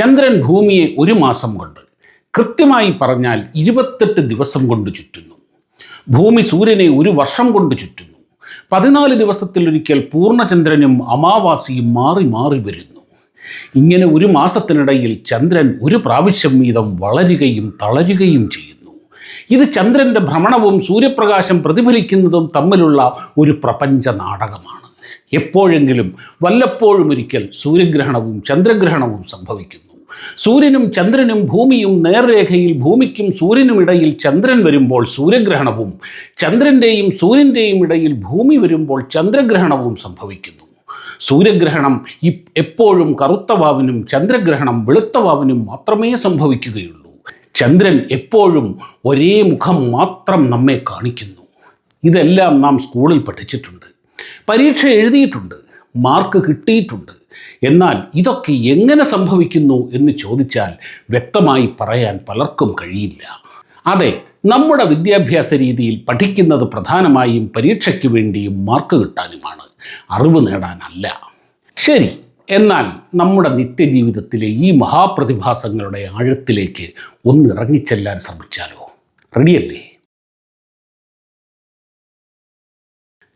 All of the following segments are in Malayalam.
ചന്ദ്രൻ ഭൂമിയെ ഒരു മാസം കൊണ്ട് കൃത്യമായി പറഞ്ഞാൽ ഇരുപത്തെട്ട് ദിവസം കൊണ്ട് ചുറ്റുന്നു. ഭൂമി സൂര്യനെ ഒരു വർഷം കൊണ്ട് ചുറ്റുന്നു. പതിനാല് ദിവസത്തിലൊരിക്കൽ പൂർണചന്ദ്രനും അമാവാസിയും മാറി മാറി വരുന്നു. ഇങ്ങനെ ഒരു മാസത്തിനിടയിൽ ചന്ദ്രൻ ഒരു പ്രാവശ്യം വീതം വളരുകയും തളരുകയും ചെയ്യുന്നു. ഇത് ചന്ദ്രന്റെ ഭ്രമണവും സൂര്യപ്രകാശം പ്രതിഫലിക്കുന്നതും തമ്മിലുള്ള ഒരു പ്രപഞ്ച നാടകമാണ്. എപ്പോഴെങ്കിലും വല്ലപ്പോഴും ഒരിക്കൽ സൂര്യഗ്രഹണവും ചന്ദ്രഗ്രഹണവും സംഭവിക്കുന്നു. സൂര്യനും ചന്ദ്രനും ഭൂമിയും നേർരേഖയിൽ ഭൂമിക്കും സൂര്യനും ഇടയിൽ ചന്ദ്രൻ വരുമ്പോൾ സൂര്യഗ്രഹണവും ചന്ദ്രന്റെയും സൂര്യന്റെയും ഇടയിൽ ഭൂമി വരുമ്പോൾ ചന്ദ്രഗ്രഹണവും സംഭവിക്കുന്നു. സൂര്യഗ്രഹണം എപ്പോഴും കറുത്ത വാവിനും ചന്ദ്രഗ്രഹണം വെളുത്ത വാവിനും മാത്രമേ സംഭവിക്കുകയുള്ളൂ. ചന്ദ്രൻ എപ്പോഴും ഒരേ മുഖം മാത്രം നമ്മെ കാണിക്കുന്നു. ഇതെല്ലാം നാം സ്കൂളിൽ പഠിച്ചിട്ടുണ്ട്. പരീക്ഷ എഴുതിയിട്ടുണ്ട്. മാർക്ക് കിട്ടിയിട്ടുണ്ട്. എന്നാൽ ഇതൊക്കെ എങ്ങനെ സംഭവിക്കുന്നു എന്ന് ചോദിച്ചാൽ വ്യക്തമായി പറയാൻ പലർക്കും കഴിയില്ല. അതെ നമ്മുടെ വിദ്യാഭ്യാസ രീതിയിൽ പഠിക്കുന്നത് പ്രധാനമായും പരീക്ഷയ്ക്ക് വേണ്ടിയും മാർക്ക് കിട്ടാനുമാണ്. അറിവ് നേടാനല്ല. ശരി എന്നാൽ നമ്മുടെ നിത്യജീവിതത്തിലെ ഈ മഹാപ്രതിഭാസങ്ങളുടെ ആഴത്തിലേക്ക് ഒന്നിറങ്ങിച്ചെല്ലാൻ ശ്രമിച്ചാലോ? റെഡിയല്ലേ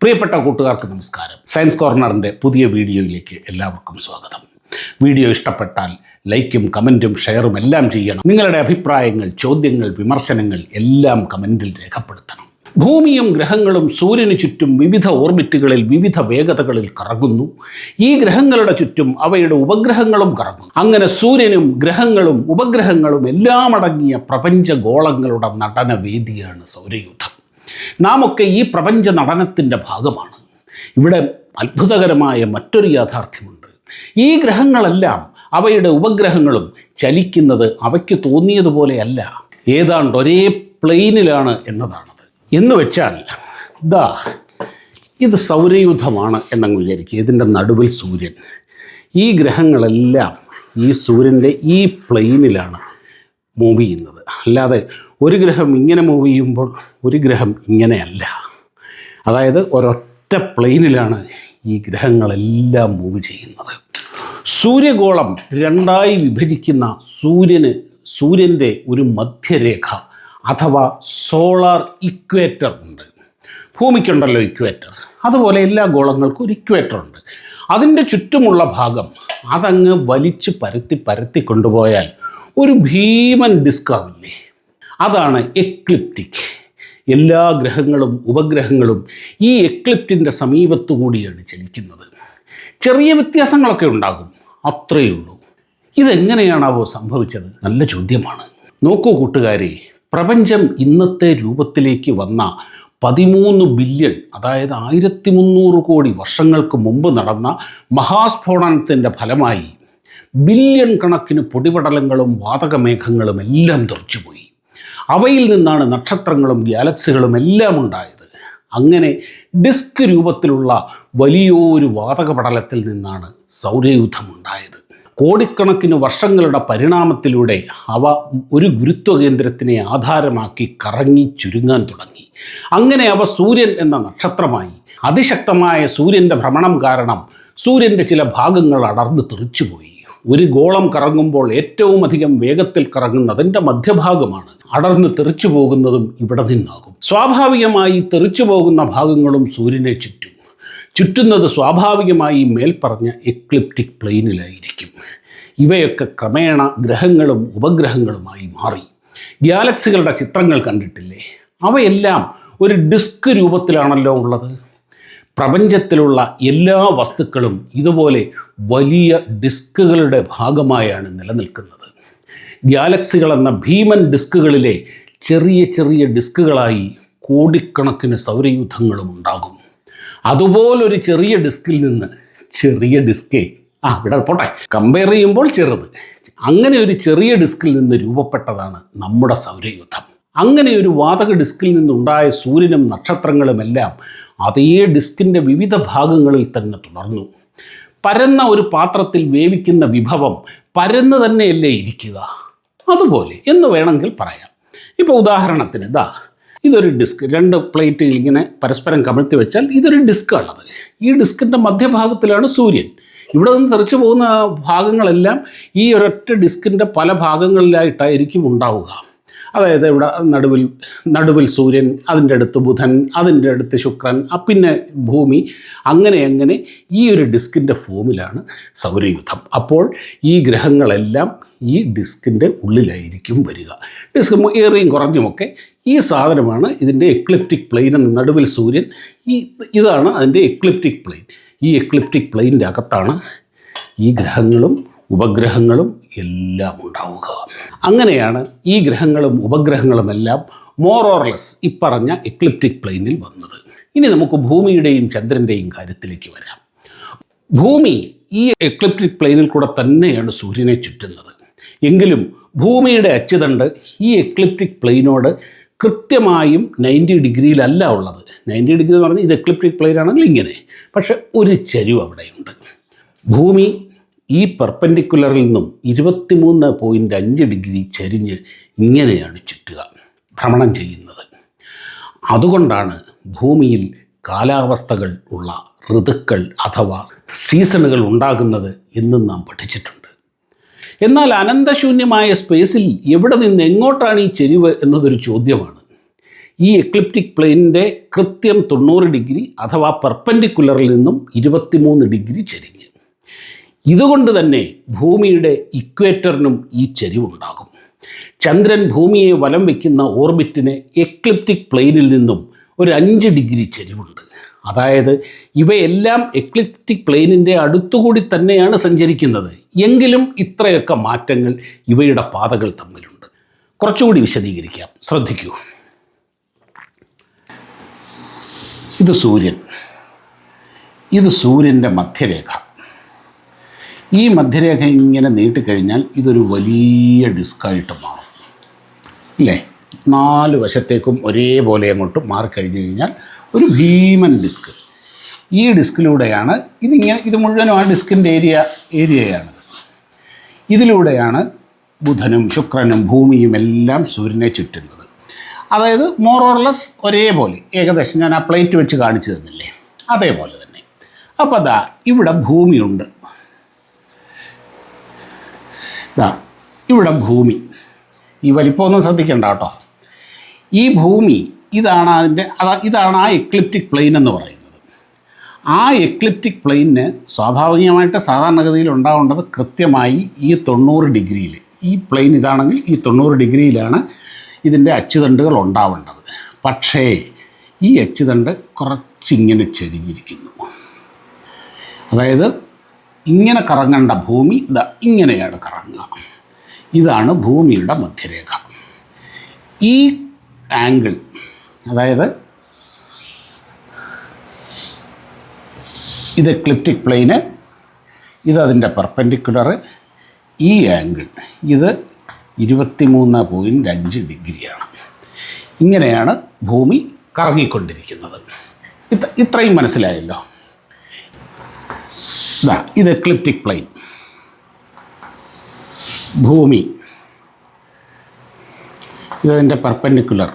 പ്രിയപ്പെട്ട കൂട്ടുകാർക്ക് നമസ്കാരം. സയൻസ് കോർണറിന്റെ പുതിയ വീഡിയോയിലേക്ക് എല്ലാവർക്കും സ്വാഗതം. വീഡിയോ ഇഷ്ടപ്പെട്ടാൽ ലൈക്കും കമന്റും ഷെയറും എല്ലാം ചെയ്യണം. നിങ്ങളുടെ അഭിപ്രായങ്ങൾ ചോദ്യങ്ങൾ വിമർശനങ്ങൾ എല്ലാം കമന്റിൽ രേഖപ്പെടുത്തണം. ഭൂമിയും ഗ്രഹങ്ങളും സൂര്യന് ചുറ്റും വിവിധ ഓർബിറ്റുകളിൽ വിവിധ വേഗതകളിൽ കറങ്ങുന്നു. ഈ ഗ്രഹങ്ങളുടെ ചുറ്റും അവയുടെ ഉപഗ്രഹങ്ങളും കറങ്ങുന്നു. അങ്ങനെ സൂര്യനും ഗ്രഹങ്ങളും ഉപഗ്രഹങ്ങളും എല്ലാം അടങ്ങിയ പ്രപഞ്ച ഗോളങ്ങളുടെ നടനവേദിയാണ് സൗരയൂഥം. നാം ഒക്കെ ഈ പ്രപഞ്ച നടനത്തിന്റെ ഭാഗമാണ്. ഇവിടെ അത്ഭുതകരമായ മറ്റൊരു യാഥാർത്ഥ്യമുണ്ട്. ഈ ഗ്രഹങ്ങളെല്ലാം അവയുടെ ഉപഗ്രഹങ്ങളും ചലിക്കുന്നത് അവയ്ക്ക് തോന്നിയതുപോലെയല്ല. ഏതാണ്ട് ഒരേ പ്ലെയിനിലാണ് എന്നതാണത്. എന്ന് വെച്ചാൽ ദാ ഇത് സൗരയൂഥമാണ് എന്നങ്ങ് വിചാരിക്കുക. ഇതിന്റെ നടുവിൽ സൂര്യൻ. ഈ ഗ്രഹങ്ങളെല്ലാം ഈ സൂര്യന്റെ ഈ പ്ലെയിനിലാണ് മൂവ് ചെയ്യുന്നത്. അല്ലാതെ ഒരു ഗ്രഹം ഇങ്ങനെ മൂവ് ചെയ്യുമ്പോൾ ഒരു ഗ്രഹം ഇങ്ങനെയല്ല. അതായത് ഒരൊറ്റ പ്ലെയിനിലാണ് ഈ ഗ്രഹങ്ങളെല്ലാം മൂവ് ചെയ്യുന്നത്. സൂര്യഗോളം രണ്ടായി വിഭജിക്കുന്ന സൂര്യന് സൂര്യന്റെ ഒരു മധ്യരേഖ അഥവാ സോളാർ ഇക്വേറ്റർ ഉണ്ട്. ഭൂമിക്കുണ്ടല്ലോ ഇക്വേറ്റർ. അതുപോലെ എല്ലാ ഗോളങ്ങൾക്കും ഒരു ഇക്വേറ്റർ ഉണ്ട്. അതിന്റെ ചുറ്റുമുള്ള ഭാഗം അതങ്ങ് വലിച്ചു പരത്തി പരത്തി കൊണ്ടുപോയാൽ ഒരു ഭീമൻ ഡിസ്ക് ആവില്ലേ? അതാണ് എക്ലിപ്റ്റിക് എല്ലാ ഗ്രഹങ്ങളും ഉപഗ്രഹങ്ങളും ഈ എക്ലിപ്റ്റിന്റെ സമീപത്തു കൂടിയാണ് ചലിക്കുന്നത് ചെറിയ വ്യത്യാസങ്ങളൊക്കെ ഉണ്ടാകും. അത്രയേ ഉള്ളൂ. ഇതെങ്ങനെയാണാവോ സംഭവിച്ചത്? നല്ല ചോദ്യമാണ്. നോക്കൂ കൂട്ടുകാരെ പ്രപഞ്ചം ഇന്നത്തെ രൂപത്തിലേക്ക് വന്ന പതിമൂന്ന് ബില്യൺ അതായത് ആയിരത്തി മുന്നൂറ് കോടി വർഷങ്ങൾക്ക് മുമ്പ് നടന്ന മഹാസ്ഫോടനത്തിന്റെ ഫലമായി ബില്യൺ കണക്കിന് പൊടിപടലങ്ങളും വാതകമേഘങ്ങളും എല്ലാം തെറിച്ചുപോയി. അവയിൽ നിന്നാണ് നക്ഷത്രങ്ങളും ഗാലക്സികളും എല്ലാം ഉണ്ടായത്. അങ്ങനെ ഡിസ്ക് രൂപത്തിലുള്ള വലിയൊരു വാതക പടലത്തിൽ നിന്നാണ് സൗരയൂഥം ഉണ്ടായത്. കോടിക്കണക്കിന് വർഷങ്ങളുടെ പരിണാമത്തിലൂടെ അവ ഒരു ഗുരുത്വകേന്ദ്രത്തിനെ ആധാരമാക്കി കറങ്ങി ചുരുങ്ങാൻ തുടങ്ങി. അങ്ങനെ അവ സൂര്യൻ എന്ന നക്ഷത്രമായി. അതിശക്തമായ സൂര്യന്റെ ഭ്രമണം കാരണം സൂര്യന്റെ ചില ഭാഗങ്ങൾ അടർന്ന് തെറിച്ചുപോയി. ഒരു ഗോളം കറങ്ങുമ്പോൾ ഏറ്റവും അധികം വേഗത്തിൽ കറങ്ങുന്നതിന്റെ മധ്യഭാഗമാണ്. അടർന്ന് തെറിച്ചു പോകുന്നതും ഇവിടെ നിന്നാകും. സ്വാഭാവികമായി തെറിച്ചു പോകുന്ന ഭാഗങ്ങളും സൂര്യനെ ചുറ്റും. ചുറ്റുന്നത് സ്വാഭാവികമായി മേൽപ്പറഞ്ഞ എക്ലിപ്റ്റിക് പ്ലെയിനിലായിരിക്കും. ഇവയൊക്കെ ക്രമേണ ഗ്രഹങ്ങളും ഉപഗ്രഹങ്ങളുമായി മാറി. ഗ്യാലക്സികളുടെ ചിത്രങ്ങൾ കണ്ടിട്ടില്ലേ? അവയെല്ലാം ഒരു ഡിസ്ക് രൂപത്തിലാണല്ലോ ഉള്ളത്. പ്രപഞ്ചത്തിലുള്ള എല്ലാ വസ്തുക്കളും ഇതുപോലെ വലിയ ഡിസ്കുകളുടെ ഭാഗമായാണ് നിലനിൽക്കുന്നത്. ഗാലക്സികൾ എന്ന ഭീമൻ ഡിസ്കുകളിലെ ചെറിയ ചെറിയ ഡിസ്കുകളായി കോടിക്കണക്കിന് സൗരയൂഥങ്ങളും ഉണ്ടാകും. അതുപോലൊരു ചെറിയ ഡിസ്കിൽ നിന്ന് ചെറിയ ഡിസ്കേ. ആ ഇവിടെ പോട്ടെ. കമ്പയർ ചെയ്യുമ്പോൾ ചെറുത്. അങ്ങനെ ഒരു ചെറിയ ഡിസ്കിൽ നിന്ന് രൂപപ്പെട്ടതാണ് നമ്മുടെ സൗരയൂഥം. അങ്ങനെ ഒരു വാതക ഡിസ്കിൽ നിന്നുണ്ടായ സൂര്യനും നക്ഷത്രങ്ങളുമെല്ലാം അതേ ഡിസ്കിന്റെ വിവിധ ഭാഗങ്ങളിൽ തന്നെ തുടർന്നു. പരന്ന ഒരു പാത്രത്തിൽ വേവിക്കുന്ന വിഭവം പരന്ന് തന്നെയല്ലേ ഇരിക്കുക? അതുപോലെ എന്ന് വേണമെങ്കിൽ പറയാം. ഇപ്പോൾ ഉദാഹരണത്തിന് ഇതാ ഇതൊരു ഡിസ്ക് രണ്ട് പ്ലേറ്റുകൾ ഇങ്ങനെ പരസ്പരം കമഴ്ത്തി വെച്ചാൽ ഇതൊരു ഡിസ്ക്കാണത് ഈ ഡിസ്കിന്റെ മധ്യഭാഗത്തിലാണ് സൂര്യൻ. ഇവിടെ നിന്ന് തെറിച്ചു പോകുന്ന ഭാഗങ്ങളെല്ലാം ഈ ഒരൊറ്റ ഡിസ്കിന്റെ പല ഭാഗങ്ങളിലായിട്ടായിരിക്കും ഉണ്ടാവുക. അതായത് ഇവിടെ നടുവിൽ നടുവിൽ സൂര്യൻ അതിന്റെ അടുത്ത് ബുധൻ അതിന്റെ അടുത്ത് ശുക്രൻ പിന്നെ ഭൂമി അങ്ങനെ അങ്ങനെ ഈ ഒരു ഡിസ്കിന്റെ ഫോമിലാണ് സൗരയുദ്ധം അപ്പോൾ ഈ ഗ്രഹങ്ങളെല്ലാം ഈ ഡിസ്കിന്റെ ഉള്ളിലായിരിക്കും വരിക. ഡിസ്ക് ഏറിയും കുറഞ്ഞുമൊക്കെ ഈ സാധനമാണ് ഇതിന്റെ എക്ലിപ്റ്റിക് പ്ലെയിൻ എന്ന നടുവിൽ സൂര്യൻ. ഈ ഇതാണ് അതിന്റെ എക്ലിപ്റ്റിക് പ്ലെയിൻ. ഈ എക്ലിപ്റ്റിക് പ്ലെയിന്റെ അകത്താണ് ഈ ഗ്രഹങ്ങളും ഉപഗ്രഹങ്ങളും എല്ലാം ഉണ്ടാവുക. അങ്ങനെയാണ് ഈ ഗ്രഹങ്ങളും ഉപഗ്രഹങ്ങളും എല്ലാം മോറോർലെസ് ഇപ്പറഞ്ഞ എക്ലിപ്റ്റിക് പ്ലെയിനിൽ വന്നത്. ഇനി നമുക്ക് ഭൂമിയുടെയും ചന്ദ്രന്റെയും കാര്യത്തിലേക്ക് വരാം. ഭൂമി ഈ എക്ലിപ്റ്റിക് പ്ലെയിനിൽ കൂടെ തന്നെയാണ് സൂര്യനെ ചുറ്റുന്നത്. എങ്കിലും ഭൂമിയുടെ അച്ചുതണ്ട് ഈ എക്ലിപ്റ്റിക് പ്ലെയിനോട് കൃത്യമായും നയന്റി ഡിഗ്രിയിലല്ല ഉള്ളത്. നയന്റി ഡിഗ്രി എന്ന് പറഞ്ഞാൽ ഇത് എക്ലിപ്റ്റിക് പ്ലെയിൻ ആണെങ്കിൽ ഇങ്ങനെ. പക്ഷെ ഒരു ചരിവ് അവിടെയുണ്ട്. ഭൂമി ഈ പെർപ്പൻഡിക്കുലറിൽ നിന്നും ഇരുപത്തിമൂന്ന് പോയിന്റ് അഞ്ച് ഡിഗ്രി ചരിഞ്ഞ് ഇങ്ങനെയാണ് ചുറ്റുക ഭ്രമണം ചെയ്യുന്നത്. അതുകൊണ്ടാണ് ഭൂമിയിൽ കാലാവസ്ഥകൾ ഉള്ള ഋതുക്കൾ അഥവാ സീസണുകൾ ഉണ്ടാകുന്നത് എന്നും നാം പഠിച്ചിട്ടുണ്ട്. എന്നാൽ അനന്തശൂന്യമായ സ്പേസിൽ എവിടെ നിന്ന് എങ്ങോട്ടാണ് ഈ ചെരിവ് എന്നതൊരു ചോദ്യമാണ്. ഈ എക്ലിപ്റ്റിക് പ്ലെയിനിന്റെ കൃത്യം തൊണ്ണൂറ് ഡിഗ്രി അഥവാ പെർപ്പൻഡിക്കുലറിൽ നിന്നും ഇരുപത്തിമൂന്ന് ഡിഗ്രി ചെരിഞ്ഞ്. ഇതുകൊണ്ട് തന്നെ ഭൂമിയുടെ ഇക്വേറ്ററിനും ഈ ചെരിവുണ്ടാകും. ചന്ദ്രൻ ഭൂമിയെ വലം വയ്ക്കുന്ന ഓർബിറ്റിന് എക്ലിപ്റ്റിക് പ്ലെയിനിൽ നിന്നും ഒരു അഞ്ച് ഡിഗ്രി ചെരിവുണ്ട്. അതായത് ഇവയെല്ലാം എക്ലിപ്റ്റിക് പ്ലെയിനിന്റെ അടുത്തുകൂടി തന്നെയാണ് സഞ്ചരിക്കുന്നത്. എങ്കിലും ഇത്രയൊക്കെ മാറ്റങ്ങൾ ഇവയുടെ പാതകൾ തമ്മിലുണ്ട്. കുറച്ചുകൂടി വിശദീകരിക്കാം. ശ്രദ്ധിക്കൂ. ഇത് സൂര്യൻ. ഇത് സൂര്യന്റെ മധ്യരേഖ. ഈ മധ്യരേഖ ഇങ്ങനെ നീട്ടിക്കഴിഞ്ഞാൽ ഇതൊരു വലിയ ഡിസ്കായിട്ട് മാറും. ഇല്ലേ നാല് വശത്തേക്കും ഒരേപോലെ അങ്ങോട്ട് മാറിക്കഴിഞ്ഞ് കഴിഞ്ഞാൽ ഒരു ഭീമൻ ഡിസ്ക്. ഈ ഡിസ്കിലൂടെയാണ് ഇതിങ്ങനെ ഇത് മുഴുവനും ആ ഡിസ്കിന്റെ ഏരിയ ഏരിയയാണ്. ഇതിലൂടെയാണ് ബുധനും ശുക്രനും ഭൂമിയും എല്ലാം സൂര്യനെ ചുറ്റുന്നത്. അതായത് മോർ ഓർലെസ് ഒരേപോലെ. ഏകദേശം ഞാൻ ആ പ്ലേറ്റ് വെച്ച് കാണിച്ചു തന്നില്ലേ? അതേപോലെ തന്നെ. അപ്പോൾ അതാ ഇവിടെ ഭൂമിയുണ്ട്. ഇവിടെ ഭൂമി. ഈ വലിപ്പമൊന്നും ശ്രദ്ധിക്കേണ്ട കേട്ടോ. ഈ ഭൂമി ഇതാണ് അതിന്റെ അതാ ഇതാണ് ആ എക്ലിപ്റ്റിക് പ്ലെയിൻ എന്ന് പറയുന്നത്. ആ എക്ലിപ്റ്റിക് പ്ലെയിനിന് സ്വാഭാവികമായിട്ട് സാധാരണഗതിയിൽ ഉണ്ടാവേണ്ടത് കൃത്യമായി ഈ തൊണ്ണൂറ് ഡിഗ്രിയിൽ ഈ പ്ലെയിൻ ഇതാണെങ്കിൽ ഈ തൊണ്ണൂറ് ഡിഗ്രിയിലാണ് ഇതിന്റെ അച്ചുതണ്ടുകൾ ഉണ്ടാവേണ്ടത്. പക്ഷേ ഈ അച്ചുതണ്ട് കുറച്ചിങ്ങനെ ചെരിഞ്ഞിരിക്കുന്നു. അതായത് ഇങ്ങനെ കറങ്ങേണ്ട ഭൂമി ഇതാ ഇങ്ങനെയാണ് കറങ്ങുക. ഇതാണ് ഭൂമിയുടെ മധ്യരേഖ. ഈ ആംഗിൾ അതായത് ഇത് ക്ലിപ്റ്റിക് പ്ലെയിന് ഇത് അതിന്റെ പെർപ്പൻഡിക്കുലർ ഈ ആംഗിൾ ഇത് ഇരുപത്തിമൂന്ന് പോയിന്റ് അഞ്ച് ഡിഗ്രിയാണ്. ഇങ്ങനെയാണ് ഭൂമി കറങ്ങിക്കൊണ്ടിരിക്കുന്നത്. ഇത്ര ഇത്രയും മനസ്സിലായല്ലോ. ഇതാ ഇത് എക്ലിപ്റ്റിക് പ്ലെയിൻ. ഭൂമി. ഇതതിന്റെ പെർപ്പൻഡിക്കുലർ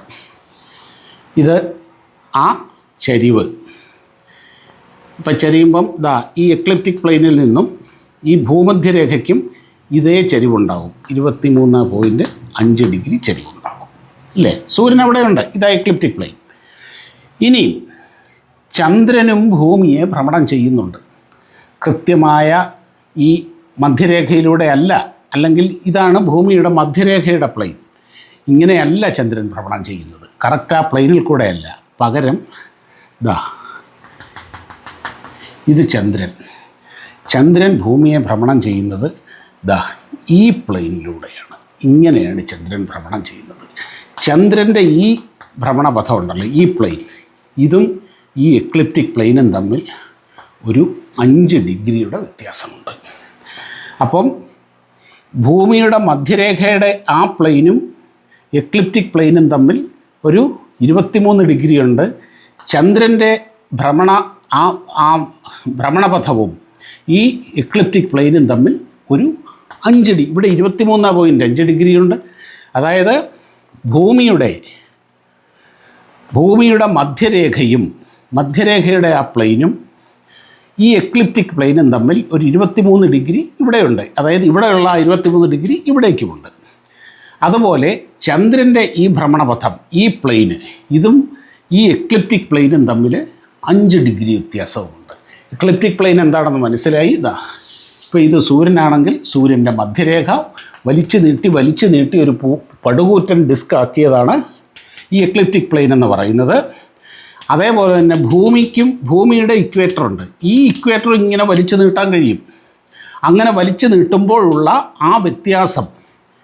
ഇത് ആ ചരിവ്. ഇപ്പം ചരിയുമ്പം ഇതാ ഈ എക്ലിപ്റ്റിക് പ്ലെയിനിൽ നിന്നും ഈ ഭൂമധ്യരേഖയ്ക്കും ഇതേ ചരിവുണ്ടാവും. ഇരുപത്തി മൂന്ന് പോയിന്റ് അഞ്ച് ഡിഗ്രി ചരിവുണ്ടാവും അല്ലേ സൂര്യൻ അവിടെയുണ്ട്. ഇതാ എക്ലിപ്റ്റിക് പ്ലെയിൻ. ഇനിയും ചന്ദ്രനും ഭൂമിയെ ഭ്രമണം ചെയ്യുന്നുണ്ട്. കൃത്യമായ ഈ മധ്യരേഖയിലൂടെ അല്ല അല്ലെങ്കിൽ ഇതാണ് ഭൂമിയുടെ മധ്യരേഖയുടെ പ്ലെയിൻ ഇങ്ങനെയല്ല ചന്ദ്രൻ ഭ്രമണം ചെയ്യുന്നത്. കറക്റ്റ് ആ പ്ലെയിനിൽ കൂടെയല്ല. പകരം ദാ ഇത് ചന്ദ്രൻ. ചന്ദ്രൻ ഭൂമിയെ ഭ്രമണം ചെയ്യുന്നത് ദാ ഈ പ്ലെയിനിലൂടെയാണ് ഇങ്ങനെയാണ് ചന്ദ്രൻ ഭ്രമണം ചെയ്യുന്നത്. ചന്ദ്രന്റെ ഈ ഭ്രമണപഥം ഉണ്ടല്ലോ ഈ പ്ലെയിൻ ഇതും ഈ എക്ലിപ്റ്റിക് പ്ലെയിനും തമ്മിൽ ഒരു അഞ്ച് ഡിഗ്രിയുടെ വ്യത്യാസമുണ്ട്. അപ്പം ഭൂമിയുടെ മധ്യരേഖയുടെ ആ പ്ലെയിനും എക്ലിപ്റ്റിക് പ്ലെയിനും തമ്മിൽ ഒരു ഇരുപത്തിമൂന്ന് ഡിഗ്രി ഉണ്ട് ചന്ദ്രന്റെ ഭ്രമണ ആ ആ ഭ്രമണപഥവും ഈ എക്ലിപ്റ്റിക് പ്ലെയിനും തമ്മിൽ ഒരു അഞ്ച് ഡി ഇവിടെ ഇരുപത്തിമൂന്ന് പോയിന്റ് അഞ്ച് ഡിഗ്രിയുണ്ട്. അതായത് ഭൂമിയുടെ ഭൂമിയുടെ മധ്യരേഖയും മധ്യരേഖയുടെ ആ പ്ലെയിനും ഈ എക്ലിപ്റ്റിക് പ്ലെയിനും തമ്മിൽ ഒരു ഇരുപത്തിമൂന്ന് ഡിഗ്രി ഇവിടെയുണ്ട്. അതായത് ഇവിടെയുള്ള ആ ഇരുപത്തിമൂന്ന് ഡിഗ്രി ഇവിടേക്കുമുണ്ട്. അതുപോലെ ചന്ദ്രന്റെ ഈ ഭ്രമണപഥം ഈ പ്ലെയിന് ഇതും ഈ എക്ലിപ്റ്റിക് പ്ലെയിനും തമ്മിൽ അഞ്ച് ഡിഗ്രി വ്യത്യാസവുമുണ്ട്. എക്ലിപ്റ്റിക് പ്ലെയിൻ എന്താണെന്ന് മനസ്സിലായി? ഇതാ ഇപ്പോൾ ഇത് സൂര്യനാണെങ്കിൽ സൂര്യന്റെ മധ്യരേഖ വലിച്ചു നീട്ടി വലിച്ചു നീട്ടി ഒരു പടുകൂറ്റൻ ഡിസ്ക് ആക്കിയതാണ് ഈ എക്ലിപ്റ്റിക് പ്ലെയിൻ എന്ന് പറയുന്നത്. അതേപോലെ തന്നെ ഭൂമിക്കും ഭൂമിയുടെ ഇക്വേറ്റർ ഉണ്ട്. ഈ ഇക്വേറ്റർ ഇങ്ങനെ വലിച്ചു നീട്ടാൻ കഴിയും. അങ്ങനെ വലിച്ചു നീട്ടുമ്പോഴുള്ള ആ വ്യത്യാസം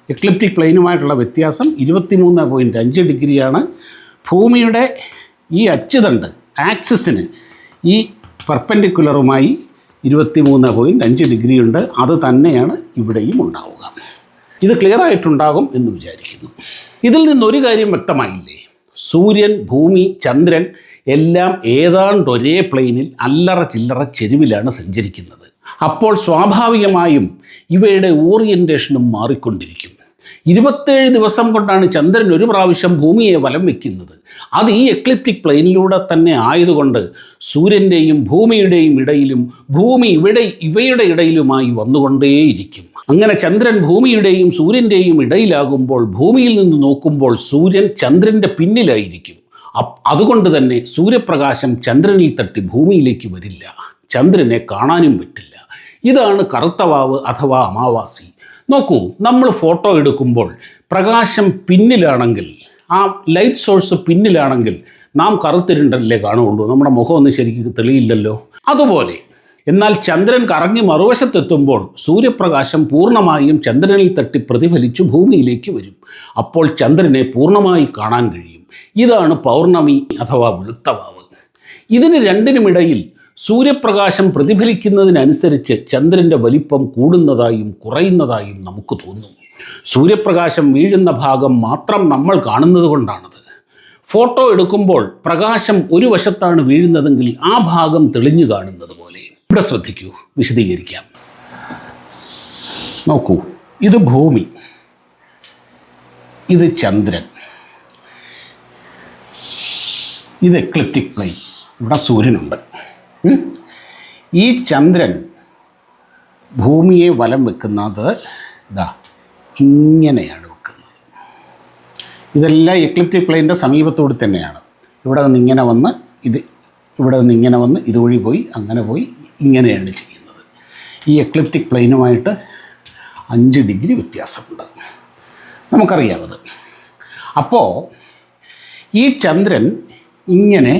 എക്ലിപ്റ്റിക് പ്ലെയിനുമായിട്ടുള്ള വ്യത്യാസം ഇരുപത്തിമൂന്ന് പോയിന്റ് അഞ്ച് ഡിഗ്രിയാണ്. ഭൂമിയുടെ ഈ അച്ചുതണ്ട് ആക്സിസിന് ഈ പെർപ്പൻഡിക്കുലറുമായി ഇരുപത്തിമൂന്ന് പോയിന്റ് അഞ്ച് ഡിഗ്രി ഉണ്ട് അത് തന്നെയാണ് ഇവിടെയും ഉണ്ടാവുക. ഇത് ക്ലിയർ ആയിട്ടുണ്ടാകും എന്ന് വിചാരിക്കുന്നു. ഇതിൽ നിന്നൊരു കാര്യം വ്യക്തമായില്ലേ? സൂര്യൻ ഭൂമി ചന്ദ്രൻ എല്ലാം ഏതാണ്ട് ഒരേ പ്ലെയിനിൽ അല്ലറ ചില്ലറ ചെരുവിലാണ് സഞ്ചരിക്കുന്നത്. അപ്പോൾ സ്വാഭാവികമായും ഇവയുടെ ഓറിയന്റേഷനും മാറിക്കൊണ്ടിരിക്കും. ഇരുപത്തേഴ് ദിവസം കൊണ്ടാണ് ചന്ദ്രൻ ഒരു പ്രാവശ്യം ഭൂമിയെ വലം വയ്ക്കുന്നത് അത് ഈ എക്ലിപ്റ്റിക് പ്ലെയിനിലൂടെ തന്നെ ആയതുകൊണ്ട് സൂര്യന്റെയും ഭൂമിയുടെയും ഇടയിലും ഭൂമി ഇവിടെ ഇവയുടെ ഇടയിലുമായി വന്നുകൊണ്ടേയിരിക്കും. അങ്ങനെ ചന്ദ്രൻ ഭൂമിയുടെയും സൂര്യന്റെയും ഇടയിലാകുമ്പോൾ ഭൂമിയിൽ നിന്ന് നോക്കുമ്പോൾ സൂര്യൻ ചന്ദ്രന്റെ പിന്നിലായിരിക്കും. അതുകൊണ്ട് തന്നെ സൂര്യപ്രകാശം ചന്ദ്രനിൽ തട്ടി ഭൂമിയിലേക്ക് വരില്ല. ചന്ദ്രനെ കാണാനും പറ്റില്ല. ഇതാണ് കറുത്തവാവ് അഥവാ അമാവാസി. നോക്കൂ നമ്മൾ ഫോട്ടോ എടുക്കുമ്പോൾ പ്രകാശം പിന്നിലാണെങ്കിൽ ആ ലൈറ്റ് സോഴ്സ് പിന്നിലാണെങ്കിൽ നാം കറുത്തിരുണ്ടല്ലേ കാണുള്ളൂ നമ്മുടെ മുഖം മുഖമൊന്നും ശരിക്കും തെളിയില്ലല്ലോ. അതുപോലെ എന്നാൽ ചന്ദ്രൻ കറങ്ങി മറുവശത്തെത്തുമ്പോൾ സൂര്യപ്രകാശം പൂർണമായും ചന്ദ്രനിൽ തട്ടി പ്രതിഫലിച്ചു ഭൂമിയിലേക്ക് വരും. അപ്പോൾ ചന്ദ്രനെ പൂർണമായി കാണാൻ കഴിയും ഇതാണ് പൗർണമി അഥവാ വെളുത്തവാവ്. ഇതിന് രണ്ടിനുമിടയിൽ സൂര്യപ്രകാശം പ്രതിഫലിക്കുന്നതിനനുസരിച്ച് ചന്ദ്രന്റെ വലിപ്പം കൂടുന്നതായും കുറയുന്നതായും നമുക്ക് തോന്നും. സൂര്യപ്രകാശം വീഴുന്ന ഭാഗം മാത്രം നമ്മൾ കാണുന്നത് കൊണ്ടാണത്. ഫോട്ടോ എടുക്കുമ്പോൾ പ്രകാശം ഒരു വശത്താണ് വീഴുന്നതെങ്കിൽ ആ ഭാഗം തെളിഞ്ഞു കാണുന്നത് പോലെ. ഇവിടെ ശ്രദ്ധിക്കൂ വിശദീകരിക്കാം. നോക്കൂ ഇത് ഭൂമി. ഇത് ചന്ദ്രൻ. ഇത് എക്ലിപ്റ്റിക് പ്ലെയിൻ ഇവിടെ സൂര്യനുണ്ട്. ഈ ചന്ദ്രൻ ഭൂമിയെ വലം വെക്കുന്നത് ഇതാ ഇങ്ങനെയാണ് വെക്കുന്നത്. ഇതെല്ലാം എക്ലിപ്റ്റിക് പ്ലെയിന്റെ സമീപത്തോട് തന്നെയാണ്. ഇവിടെ നിന്ന് ഇങ്ങനെ വന്ന് ഇത് ഇവിടെ നിന്ന് ഇങ്ങനെ വന്ന് ഇതുവഴി പോയി അങ്ങനെ പോയി ഇങ്ങനെയാണ് ചെയ്യുന്നത്. ഈ എക്ലിപ്റ്റിക് പ്ലെയിനുമായിട്ട് അഞ്ച് ഡിഗ്രി വ്യത്യാസമുണ്ട്. നമുക്കറിയാമത് അപ്പോൾ ഈ ചന്ദ്രൻ ഇങ്ങനെ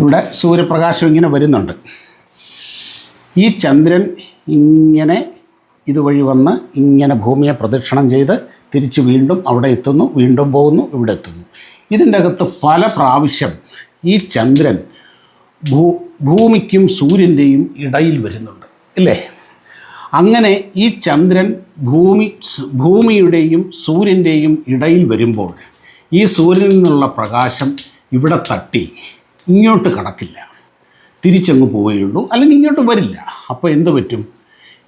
ഇവിടെ സൂര്യപ്രകാശം ഇങ്ങനെ വരുന്നുണ്ട്. ഈ ചന്ദ്രൻ ഇങ്ങനെ ഇതുവഴി വന്ന് ഇങ്ങനെ ഭൂമിയെ പ്രദക്ഷിണം ചെയ്ത് തിരിച്ച് വീണ്ടും അവിടെ എത്തുന്നു വീണ്ടും പോകുന്നു ഇവിടെ എത്തുന്നു. ഇതിന്റെ അകത്ത് പല പ്രാവശ്യം ഈ ചന്ദ്രൻ ഭൂ ഭൂമിക്കും സൂര്യന്റെയും ഇടയിൽ വരുന്നുണ്ട് അല്ലേ അങ്ങനെ ഈ ചന്ദ്രൻ ഭൂമി ഭൂമിയുടെയും സൂര്യന്റെയും ഇടയിൽ വരുമ്പോൾ ഈ സൂര്യനിൽ നിന്നുള്ള പ്രകാശം ഇവിടെ തട്ടി ഇങ്ങോട്ട് കടക്കില്ല. തിരിച്ചങ്ങ് പോവുകയുള്ളൂ അല്ലെങ്കിൽ ഇങ്ങോട്ട് വരില്ല. അപ്പോൾ എന്ത് പറ്റും?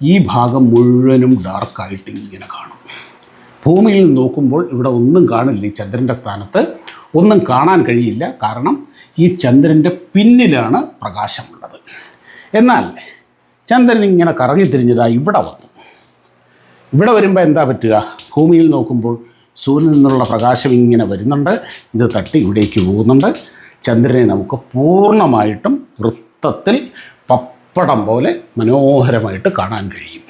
ഈ ഭാഗം മുഴുവനും ഡാർക്കായിട്ട് ഇങ്ങനെ കാണും. ഭൂമിയിൽ നോക്കുമ്പോൾ ഇവിടെ ഒന്നും കാണില്ല ഈ ചന്ദ്രന്റെ സ്ഥാനത്ത്. ഒന്നും കാണാൻ കഴിയില്ല. കാരണം ഈ ചന്ദ്രന്റെ പിന്നിലാണ് പ്രകാശമുള്ളത്. എന്നാൽ ചന്ദ്രൻ ഇങ്ങനെ കറങ്ങിത്തിരിഞ്ഞതാ ഇവിടെ വന്നു. ഇവിടെ വരുമ്പോൾ എന്താ പറ്റുക? ഭൂമിയിൽ നോക്കുമ്പോൾ സൂര്യനിൽ നിന്നുള്ള പ്രകാശം ഇങ്ങനെ വരുന്നുണ്ട്. ഇത് തട്ടി ഇവിടേക്ക് പോകുന്നുണ്ട്. ചന്ദ്രനെ നമുക്ക് പൂർണമായിട്ടും വൃത്തത്തിൽ പപ്പടം പോലെ മനോഹരമായിട്ട് കാണാൻ കഴിയും.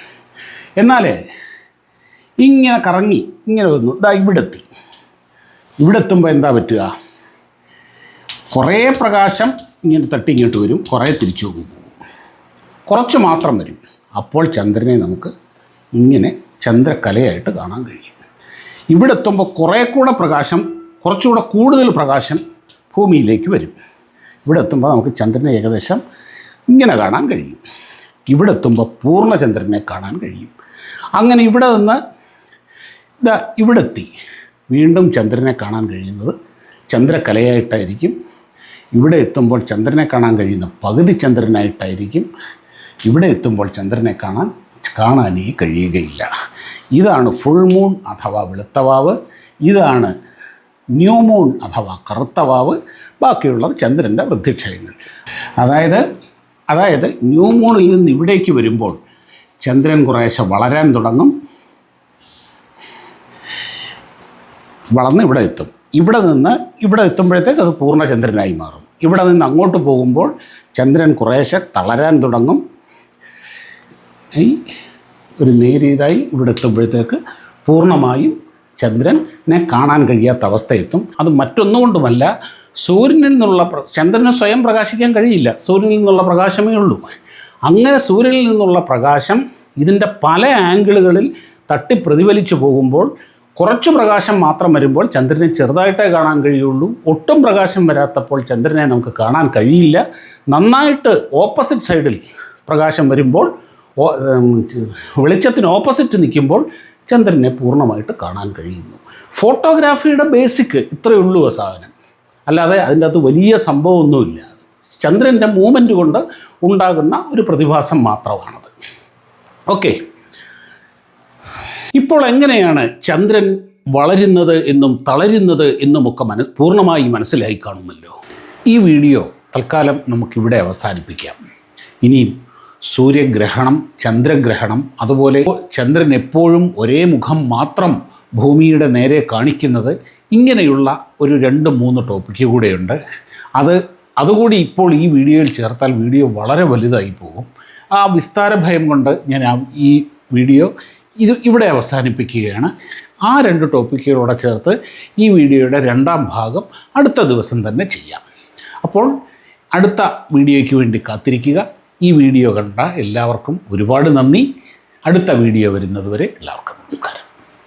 എന്നാൽ ഇങ്ങനെ കറങ്ങി ഇങ്ങനെ വന്നു. ഇതാ ഇവിടെ എത്തി ഇവിടെ എത്തുമ്പോൾ എന്താ പറ്റുക? കുറേ പ്രകാശം ഇങ്ങനെ തട്ടി ഇങ്ങോട്ട് വരും കുറേ തിരിച്ചു പോകും. കുറച്ച് മാത്രം വരും. അപ്പോൾ ചന്ദ്രനെ നമുക്ക് ഇങ്ങനെ ചന്ദ്രകലയായിട്ട് കാണാൻ കഴിയും. ഇവിടെ എത്തുമ്പോൾ കുറേ കൂടെ പ്രകാശം കുറച്ചുകൂടെ കൂടുതൽ പ്രകാശം ഭൂമിയിലേക്ക് വരും. ഇവിടെ എത്തുമ്പോൾ നമുക്ക് ചന്ദ്രനെ ഏകദേശം ഇങ്ങനെ കാണാൻ കഴിയും. ഇവിടെ എത്തുമ്പോൾ പൂർണചന്ദ്രനെ കാണാൻ കഴിയും. അങ്ങനെ ഇവിടെ നിന്ന് ഇതാ ഇവിടെ എത്തി വീണ്ടും ചന്ദ്രനെ കാണാൻ കഴിയുന്നത് ചന്ദ്രകലയായിട്ടായിരിക്കും. ഇവിടെ എത്തുമ്പോൾ ചന്ദ്രനെ കാണാൻ കഴിയുന്ന പകുതി ചന്ദ്രനായിട്ടായിരിക്കും. ഇവിടെ എത്തുമ്പോൾ ചന്ദ്രനെ കാണാൻ കാണാനേ കഴിയുകയില്ല. ഇതാണ് ഫുൾ മൂൺ അഥവാ വെളുത്തവാവ്. ഇതാണ് ന്യൂ മൂൺ അഥവാ കറുത്തവാവ്. ബാക്കിയുള്ളത് ചന്ദ്രന്റെ വൃദ്ധിക്ഷയങ്ങൾ. അതായത് അതായത് ന്യൂ മൂണിൽ നിന്ന് ഇവിടേക്ക് വരുമ്പോൾ ചന്ദ്രൻ കുറേശ്ശെ വളരാൻ തുടങ്ങും. വളർന്ന് ഇവിടെ എത്തും. ഇവിടെ നിന്ന് ഇവിടെ എത്തുമ്പോഴത്തേക്ക് അത് പൂർണചന്ദ്രനായി മാറും. ഇവിടെ നിന്ന് അങ്ങോട്ട് പോകുമ്പോൾ ചന്ദ്രൻ കുറേശ്ശെ തളരാൻ തുടങ്ങും. ഈ ഒരു നേരിയതായി ഇവിടെ എത്തുമ്പോഴത്തേക്ക് പൂർണമായും ചന്ദ്രനെ കാണാൻ കഴിയാത്ത അവസ്ഥ എത്തും. അത് മറ്റൊന്നുകൊണ്ടുമല്ല സൂര്യനിൽ നിന്നുള്ള ചന്ദ്രന് സ്വയം പ്രകാശിക്കാൻ കഴിയില്ല. സൂര്യനിൽ നിന്നുള്ള പ്രകാശമേ ഉള്ളൂ. അങ്ങനെ സൂര്യനിൽ നിന്നുള്ള പ്രകാശം ഇതിന്റെ പല ആംഗിളുകളിൽ തട്ടി പ്രതിഫലിച്ചു പോകുമ്പോൾ കുറച്ച് പ്രകാശം മാത്രം വരുമ്പോൾ ചന്ദ്രനെ ചെറുതായിട്ടേ കാണാൻ കഴിയുള്ളൂ. ഒട്ടും പ്രകാശം വരാത്തപ്പോൾ ചന്ദ്രനെ നമുക്ക് കാണാൻ കഴിയില്ല. നന്നായിട്ട് ഓപ്പോസിറ്റ് സൈഡിൽ പ്രകാശം വരുമ്പോൾ വെളിച്ചത്തിന് ഓപ്പോസിറ്റ് നിൽക്കുമ്പോൾ ചന്ദ്രനെ പൂർണമായിട്ട് കാണാൻ കഴിയുന്നു. ഫോട്ടോഗ്രാഫിയുടെ ബേസിക് ഇത്രയേ ഉള്ളൂ ആ സാധനം. അല്ലാതെ അതിന്റെ അകത്ത് വലിയ സംഭവമൊന്നുമില്ല. ചന്ദ്രന്റെ മൂവ്മെന്റ് കൊണ്ട് ഉണ്ടാകുന്ന ഒരു പ്രതിഭാസം മാത്രമാണത്. ഓക്കെ ഇപ്പോൾ എങ്ങനെയാണ് ചന്ദ്രൻ വളരുന്നത് എന്നും തളരുന്നത് എന്നുമൊക്കെ മന പൂർണമായി മനസ്സിലായി കാണുമല്ലോ. ഈ വീഡിയോ തൽക്കാലം നമുക്കിവിടെ അവസാനിപ്പിക്കാം. ഇനിയും സൂര്യഗ്രഹണം ചന്ദ്രഗ്രഹണം അതുപോലെ ചന്ദ്രൻ എപ്പോഴും ഒരേ മുഖം മാത്രം ഭൂമിയുടെ നേരെ കാണിക്കുന്നത് ഇങ്ങനെയുള്ള ഒരു രണ്ട് മൂന്ന് ടോപ്പിക്ക് കൂടെയുണ്ട്. അത് അതുകൂടി ഇപ്പോൾ ഈ വീഡിയോയിൽ ചേർത്താൽ വീഡിയോ വളരെ വലുതായി പോകും. ആ വിസ്താര ഭയം കൊണ്ട് ഞാൻ ഈ വീഡിയോ ഇത് ഇവിടെ അവസാനിപ്പിക്കുകയാണ്. ആ രണ്ട് ടോപ്പിക്കുകളോടെ ചേർത്ത് ഈ വീഡിയോയുടെ രണ്ടാം ഭാഗം അടുത്ത ദിവസം തന്നെ ചെയ്യാം. അപ്പോൾ അടുത്ത വീഡിയോയ്ക്ക് വേണ്ടി കാത്തിരിക്കുക. ഈ വീഡിയോ കണ്ട എല്ലാവർക്കും ഒരുപാട് നന്ദി. അടുത്ത വീഡിയോ വരുന്നതുവരെ എല്ലാവർക്കും നമസ്കാരം.